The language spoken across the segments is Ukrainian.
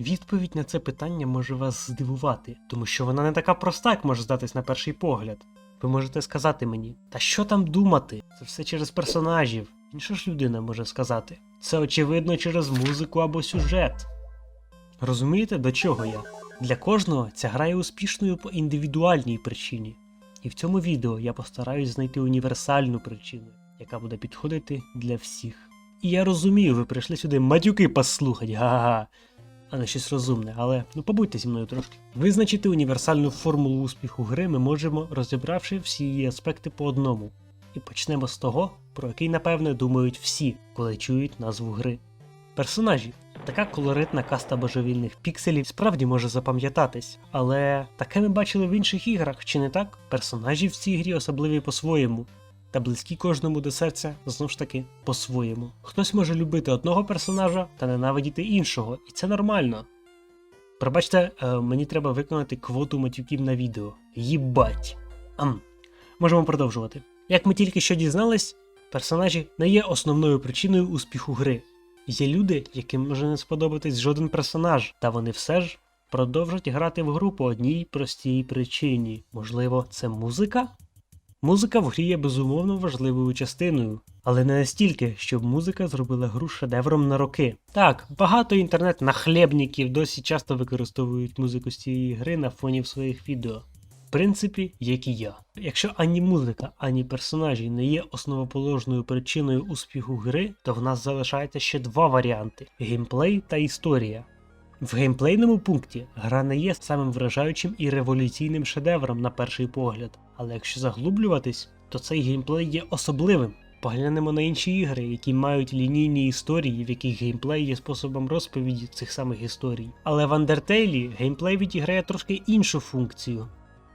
Відповідь на це питання може вас здивувати, тому що вона не така проста, як може здатись на перший погляд. Ви можете сказати мені, та що там думати? Це все через персонажів. Інша ж людина може сказати. Це очевидно через музику або сюжет. Розумієте, до чого я? Для кожного ця гра є успішною по індивідуальній причині. І в цьому відео я постараюсь знайти універсальну причину, яка буде підходити для всіх. І я розумію, ви прийшли сюди матюки послухати, га-га, а не щось розумне, але ну побудьте зі мною трошки. Визначити універсальну формулу успіху гри ми можемо, розібравши всі її аспекти по одному. І почнемо з того, про який, напевне, думають всі, коли чують назву гри. Персонажі. Така колоритна каста божевільних пікселів справді може запам'ятатись, але таке ми бачили в інших іграх, чи не так? Персонажі в цій грі особливі по-своєму, та близькі кожному до серця знов ж таки по-своєму. Хтось може любити одного персонажа та ненавидіти іншого, і це нормально. Пробачте, е, мені треба виконати квоту матюків на відео. Їбать. Ам. Можемо продовжувати. Як ми тільки що дізнались, персонажі не є основною причиною успіху гри. Є люди, яким може не сподобатись жоден персонаж, та вони все ж продовжать грати в гру по одній простій причині. Можливо, це музика? Музика в грі є безумовно важливою частиною, але не настільки, щоб музика зробила гру шедевром на роки. Так, багато інтернет-нахлебників досі часто використовують музику з цієї гри на фоні своїх відео. В принципі, як і я. Якщо ані музика, ані персонажі не є основоположною причиною успіху гри, то в нас залишається ще два варіанти: геймплей та історія. В геймплейному пункті гра не є самим вражаючим і революційним шедевром на перший погляд, але якщо заглублюватись, то цей геймплей є особливим. Поглянемо на інші ігри, які мають лінійні історії, в яких геймплей є способом розповіді цих самих історій. Але в Undertale геймплей відіграє трошки іншу функцію.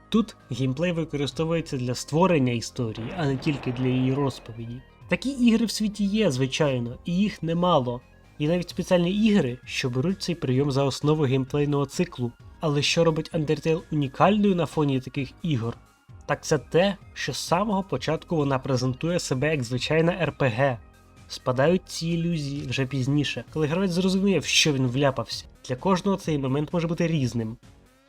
Тут геймплей використовується для створення історії, а не тільки для її розповіді. Такі ігри в світі є, звичайно, і їх немало. Є навіть спеціальні ігри, що беруть цей прийом за основу геймплейного циклу. Але що робить Undertale унікальною на фоні таких ігор? Так це те, що з самого початку вона презентує себе як звичайна РПГ. Спадають ці ілюзії вже пізніше, коли гравець зрозуміє, в що він вляпався. Для кожного цей момент може бути різним.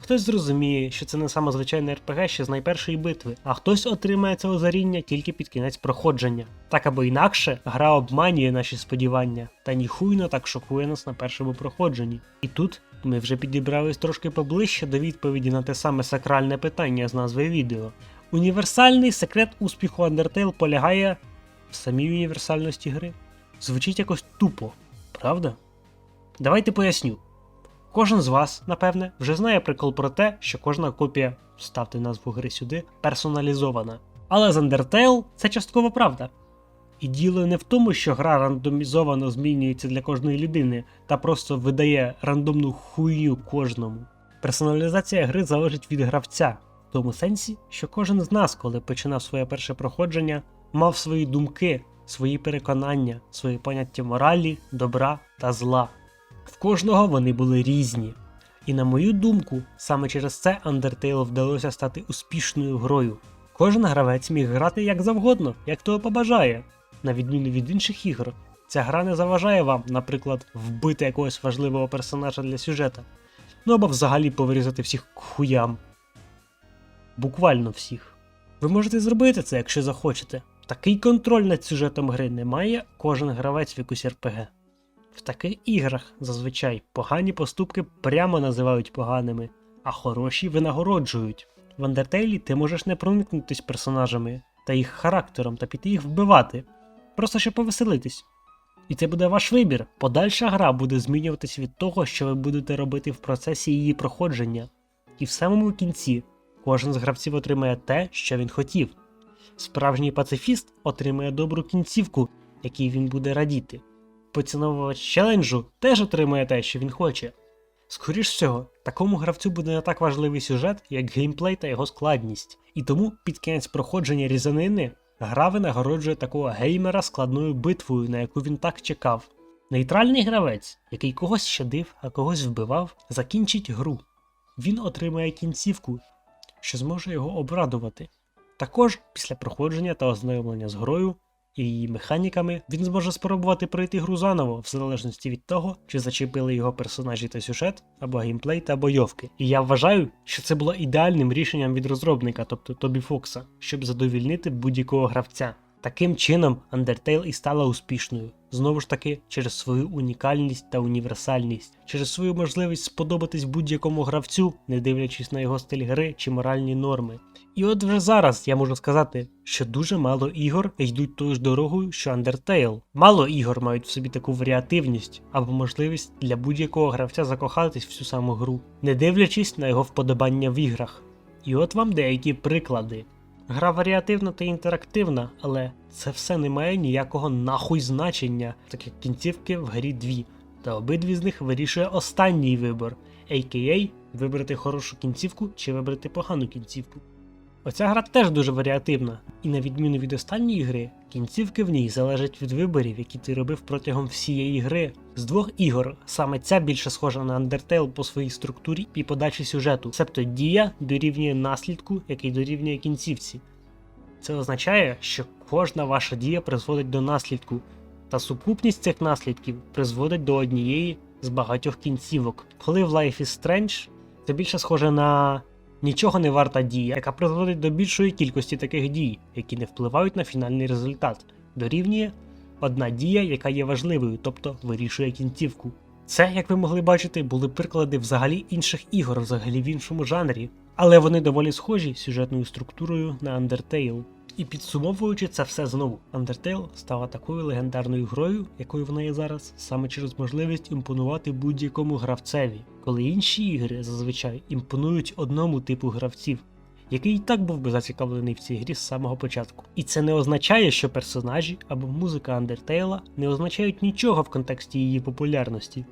Хтось зрозуміє, що це не саме звичайне РПГ ще з найпершої битви, а хтось отримає це озаріння тільки під кінець проходження. Так або інакше, гра обманює наші сподівання та ніхуйно так шокує нас на першому проходженні. І тут ми вже підібрались трошки поближче до відповіді на те саме сакральне питання з назви відео. Універсальний секрет успіху Undertale полягає в самій універсальності гри. Звучить якось тупо, правда? Давайте поясню. Кожен з вас, напевне, вже знає прикол про те, що кожна копія, ставте назву гри сюди, персоналізована. Але з Undertale це частково правда. І діло не в тому, що гра рандомізовано змінюється для кожної людини та просто видає рандомну хуйню кожному. Персоналізація гри залежить від гравця, в тому сенсі, що кожен з нас, коли починав своє перше проходження, мав свої думки, свої переконання, свої поняття моралі, добра та зла. В кожного вони були різні. І на мою думку, саме через це Undertale вдалося стати успішною грою. Кожен гравець міг грати як завгодно, як того побажає. На відміну від інших ігор, ця гра не заважає вам, наприклад, вбити якогось важливого персонажа для сюжета. Ну або взагалі повирізати всіх к хуям. Буквально всіх. Ви можете зробити це, якщо захочете. Такий контроль над сюжетом гри не має кожен гравець в якусь РПГ. В таких іграх зазвичай погані поступки прямо називають поганими, а хороші винагороджують. В Undertale ти можеш не проникнутись персонажами та їх характером та піти їх вбивати, просто щоб повеселитись. І це буде ваш вибір. Подальша гра буде змінюватись від того, що ви будете робити в процесі її проходження. І в самому кінці кожен з гравців отримає те, що він хотів. Справжній пацифіст отримає добру кінцівку, якій він буде радіти поціновувач челенджу теж отримує те, що він хоче. Скоріш всього, такому гравцю буде не так важливий сюжет, як геймплей та його складність, і тому під кінець проходження різанини гра винагороджує такого геймера складною битвою, на яку він так чекав. Нейтральний гравець, який когось щадив, а когось вбивав, закінчить гру. Він отримає кінцівку, що зможе його обрадувати. Також після проходження та ознайомлення з грою і її механіками, він зможе спробувати пройти гру заново, в залежності від того, чи зачепили його персонажі та сюжет, або геймплей та бойовки. І я вважаю, що це було ідеальним рішенням від розробника, тобто Тобі Фокса, щоб задовільнити будь-якого гравця. Таким чином, Undertale і стала успішною. Знову ж таки, через свою унікальність та універсальність, через свою можливість сподобатись будь-якому гравцю, не дивлячись на його стиль гри чи моральні норми. І от вже зараз я можу сказати, що дуже мало ігор йдуть тою ж дорогою, що Undertale. Мало ігор мають в собі таку варіативність або можливість для будь-якого гравця закохатись в цю саму гру, не дивлячись на його вподобання в іграх. І от вам деякі приклади. Гра варіативна та інтерактивна, але це все не має ніякого нахуй значення, так як кінцівки в грі дві, та обидві з них вирішує останній вибор, а.к.а. вибрати хорошу кінцівку чи вибрати погану кінцівку. Оця гра теж дуже варіативна, і на відміну від останньої гри, кінцівки в ній залежать від виборів, які ти робив протягом всієї гри. З двох ігор саме ця більше схожа на Undertale по своїй структурі і подачі сюжету, себто дія дорівнює наслідку, який дорівнює кінцівці. Це означає, що кожна ваша дія призводить до наслідку, та сукупність цих наслідків призводить до однієї з багатьох кінцівок. Коли в Life is Strange це більше схоже на нічого не варта дія, яка призводить до більшої кількості таких дій, які не впливають на фінальний результат, дорівнює одна дія, яка є важливою, тобто вирішує кінцівку. Це, як ви могли бачити, були приклади взагалі інших ігор, взагалі в іншому жанрі, але вони доволі схожі сюжетною структурою на Undertale. І підсумовуючи це все знову, Undertale стала такою легендарною грою, якою вона є зараз, саме через можливість імпонувати будь-якому гравцеві, коли інші ігри зазвичай імпонують одному типу гравців, який і так був би зацікавлений в цій грі з самого початку. І це не означає, що персонажі або музика Undertale не означають нічого в контексті її популярності.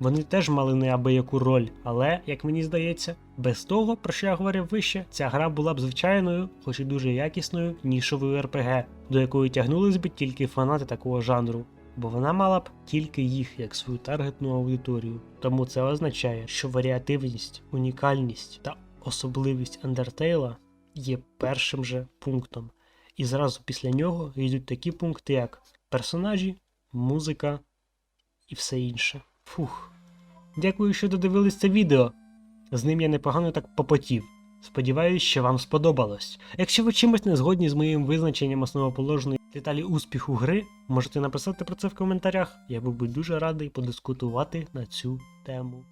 Вони теж мали неабияку роль, але, як мені здається, без того, про що я говорив вище, ця гра була б звичайною, хоч і дуже якісною, нішовою РПГ, до якої тягнулись би тільки фанати такого жанру, бо вона мала б тільки їх як свою таргетну аудиторію. Тому це означає, що варіативність, унікальність та особливість Undertale є першим же пунктом. І зразу після нього йдуть такі пункти, як персонажі, музика і все інше. Фух. Дякую, що додивились це відео. З ним я непогано так попотів. Сподіваюсь, що вам сподобалось. Якщо ви чимось не згодні з моїм визначенням основоположної деталі успіху гри, можете написати про це в коментарях. Я був би дуже радий подискутувати на цю тему.